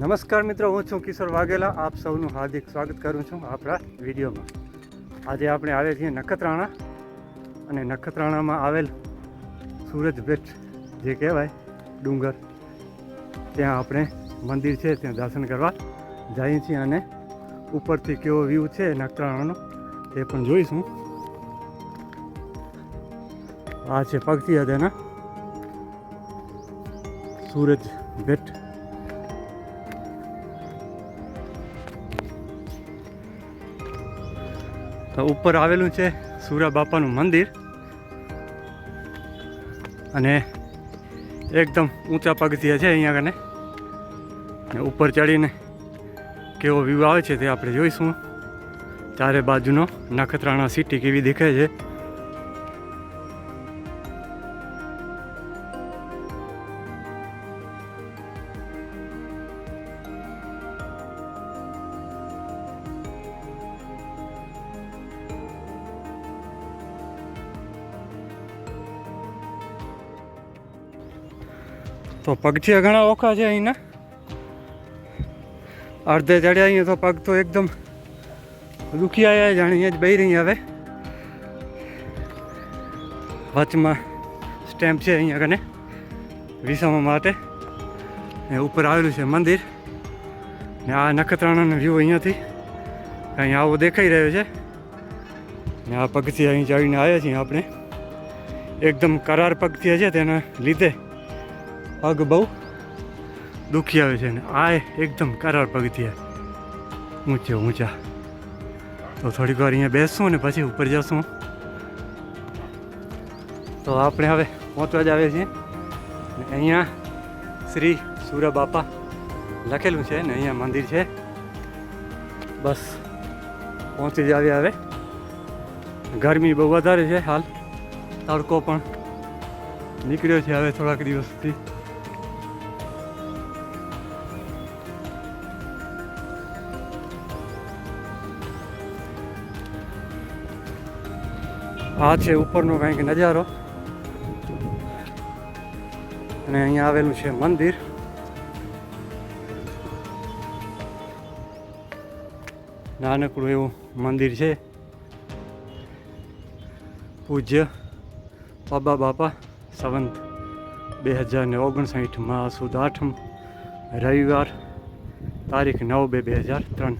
નમસ્કાર મિત્રો, હું છું કિશોર વાઘેલા. આપ સૌનું હાર્દિક સ્વાગત કરું છું આપણા વિડીયોમાં. આજે આપણે આવે છીએ નખત્રાણા અને નખત્રાણામાં આવેલ સૂરજ બેટ જે કહેવાય ડુંગર. ત્યાં આપણે મંદિર છે, ત્યાં દર્શન કરવા જઈએ છીએ અને ઉપરથી કેવો વ્યૂ છે નખત્રાણાનો તે પણ જોઈશું. આ છે પગથી તેના સૂરજ બેટ ઉપર આવેલું છે સુરા બાપાનું મંદિર. અને એકદમ ઊંચા પગથિયા છે અહીંયા કને ને ઉપર ચડીને કેવો વ્યૂ આવે છે તે આપણે જોઈશું. ચારે બાજુનો નખત્રાણા સિટી કેવી દેખાય છે. તો પગથિયા ઘણા ઓખા છે અહીંના. અડધે ચડ્યા અહીંયા તો પગ તો એકદમ દુખી આવ્યા જાણે અહીંયા જ બહી રહી હવે. વચમાં સ્ટેમ્પ છે અહીંયા કને વિસામા માટે. ને ઉપર આવેલું છે મંદિર. ને આ નખત્રાણાનો વ્યૂ અહીંયાથી અહીં આવો દેખાઈ રહ્યો છે. ને આ પગથી અહીં ચડીને આવ્યા છીએ આપણે. એકદમ કરાર પગથિયા છે તેના લીધે. પગ બહુ? દુખી આવે છે ને. આ એકદમ કરાર પગથિયા ઊંચે ઊંચા. તો થોડીક વાર અહીંયા બેસું ને પછી ઉપર જશું. તો આપણે હવે પહોંચવા જ આવે છીએ. અહીંયા શ્રી સુરા બાપા લખેલું છે ને, અહીંયા મંદિર છે. બસ, પહોંચી જ આવ્યા હવે. ગરમી બહુ વધારે છે હાલ. તડકો પણ નીકળ્યો છે હવે થોડાક દિવસથી. આ છે, ઉપરનો કંઈક નજારો. અને અહીંયા આવેલું છે મંદિર. નાનકડું એવું મંદિર છે. પૂજ્ય બાબા બાપા સંવંત બે હજાર ને ઓગણસાઠમાં સુદ આઠમ રવિવાર તારીખ નવ બે બે હજાર ત્રણ.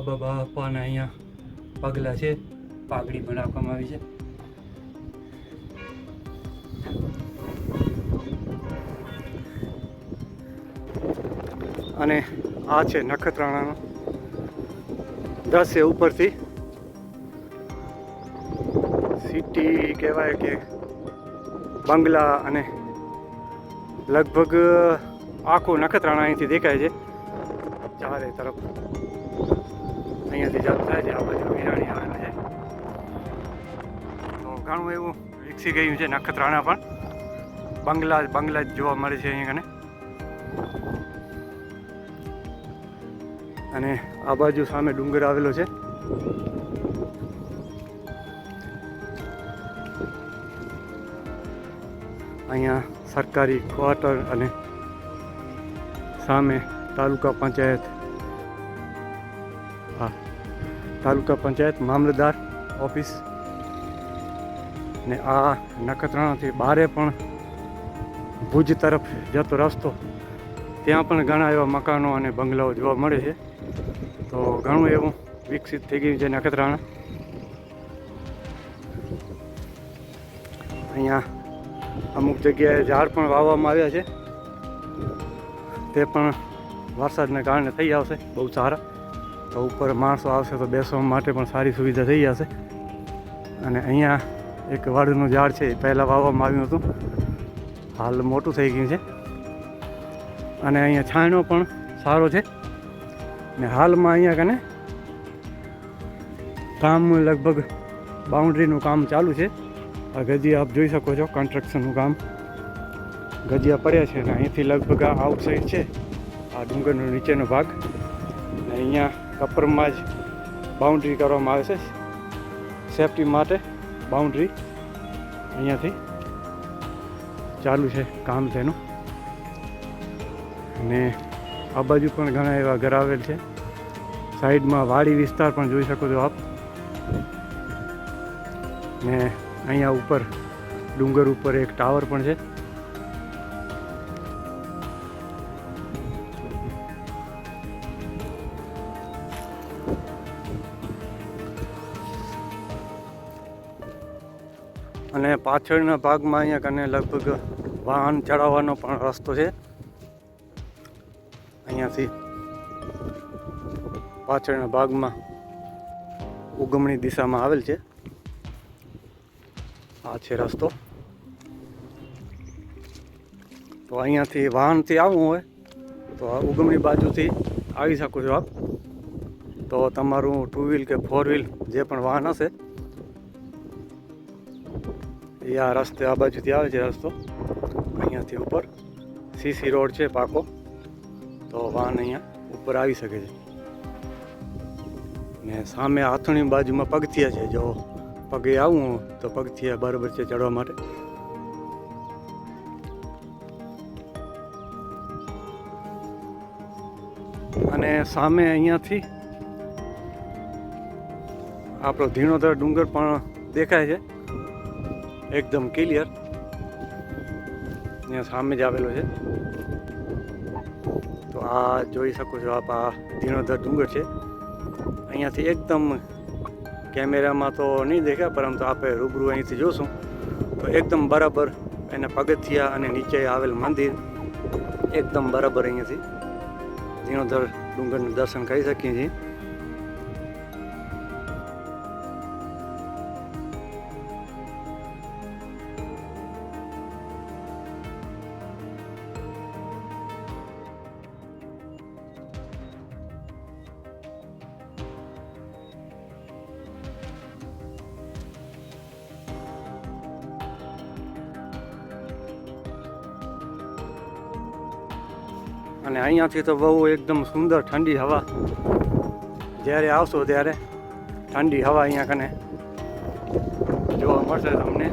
બાબા આપવાના અહીંયા પગલા છે, પાઘડી પણ આપવામાં આવી છે. અને આ છે નખત્રાણાનો. દસે ઉપરથી. સિટી કહેવાય કે બંગલા અને લગભગ આખું નખત્રાણા અહીંથી દેખાય છે. ચારે તરફ. અહીંયાથી ચાલુ થાય આ બાજુ વિરાણી આવે છે. તો ઘણું એવું વિકસી ગયું છે નખત્રાણા પણ. બંગલા બંગલા જ જોવા મળે છે અહીંયા કને. અને આ બાજુ સામે ડુંગર આવેલો છે. અહીંયા સરકારી ક્વાર્ટર અને સામે તાલુકા પંચાયત હા તાલુકા પંચાયત મામલતદાર ઓફિસ. ને આ નખત્રાણાથી બારે પણ ભુજ તરફ જતો રસ્તો, ત્યાં પણ ઘણા એવા મકાનો અને બંગલાઓ જોવા મળે છે. તો ઘણું એવું વિકસિત થઈ ગયું છે નખત્રાણા. અહીંયા અમુક જગ્યાએ ઝાડ પણ વાવવામાં આવ્યા છે. તે પણ વરસાદને કારણે થઈ આવશે, બહુ સારા. તો ઉપર માણસો આવશે તો બેસવા માટે પણ સારી સુવિધા થઈ જશે. અને અહીંયા એક વાડનું ઝાડ છે, એ પહેલાં વાવવામાં આવ્યું હતું. હાલ મોટું થઈ ગયું છે. અને અહીંયા છાંયડો પણ સારો છે. ને હાલમાં અહીંયા કને કામ લગભગ બાઉન્ડ્રીનું કામ ચાલુ છે. આ ગજિયા આપ જોઈ શકો છો, કન્સ્ટ્રક્શનનું કામ. ગજિયા પડ્યા છે અને અહીંથી લગભગ આ આઉટસાઇડ છે. આ ડુંગરનો નીચેનો ભાગ. અને અહીંયા કપરમાં જ બાઉન્ડ્રી કરવામાં આવે છે. સેફટી માટે બાઉન્ડ્રી અહીંયાથી ચાલુ છે કામ તેનું. અને આ બાજુ પણ ઘણા એવા ઘર આવેલ છે. સાઈડમાં વાડી વિસ્તાર પણ જોઈ શકો છો આપ. ને અહીંયા ઉપર ડુંગર ઉપર એક ટાવર પણ છે. અને પાછળના ભાગમાં અહીંયા કને લગભગ વાહન ચડાવવાનો પણ રસ્તો છે. અહીંયાથી પાછળના ભાગમાં ઉગમણી દિશામાં આવેલ છે. આ છે રસ્તો. તો અહીંયાથી વાહનથી આવવું હોય તો આ ઉગમણી બાજુથી આવી શકો છો આપ. તો તમારું ટુ વ્હીલ કે ફોર વ્હીલ જે પણ વાહન હશે એ આ રસ્તે આ બાજુથી આવે છે રસ્તો. અહીંયાથી ઉપર. સીસી રોડ છે પાકો. તો વાહન અહીંયા ઉપર આવી શકે છે. ને સામે હાથણી બાજુમાં પગથિયા છે. જો પગે આવું તો પગથિયા બરાબર છે ચડવા માટે. અને સામે અહીંયાથી આપણો ધીણોધર ડુંગર પણ દેખાય છે. એકદમ ક્લિયર. અહીંયા સામે જ આવેલો છે. તો આ જોઈ શકો છો આપ, આ ધીણોધર ડુંગર છે. અહીંયાથી એકદમ કેમેરામાં તો નહીં દેખાય, પરંતુ આપણે રૂબરૂ અહીંથી જોશું. તો એકદમ બરાબર એના પગથિયા અને નીચે આવેલ મંદિર. એકદમ બરાબર અહીંયાથી ધીણોધર ડુંગરનું દર્શન કરી શકીએ છીએ. અને અહીંયાથી તો બહુ એકદમ સુંદર ઠંડી હવા જ્યારે આવશો ત્યારે ઠંડી હવા અહીંયા કને જોવા મળશે તમને.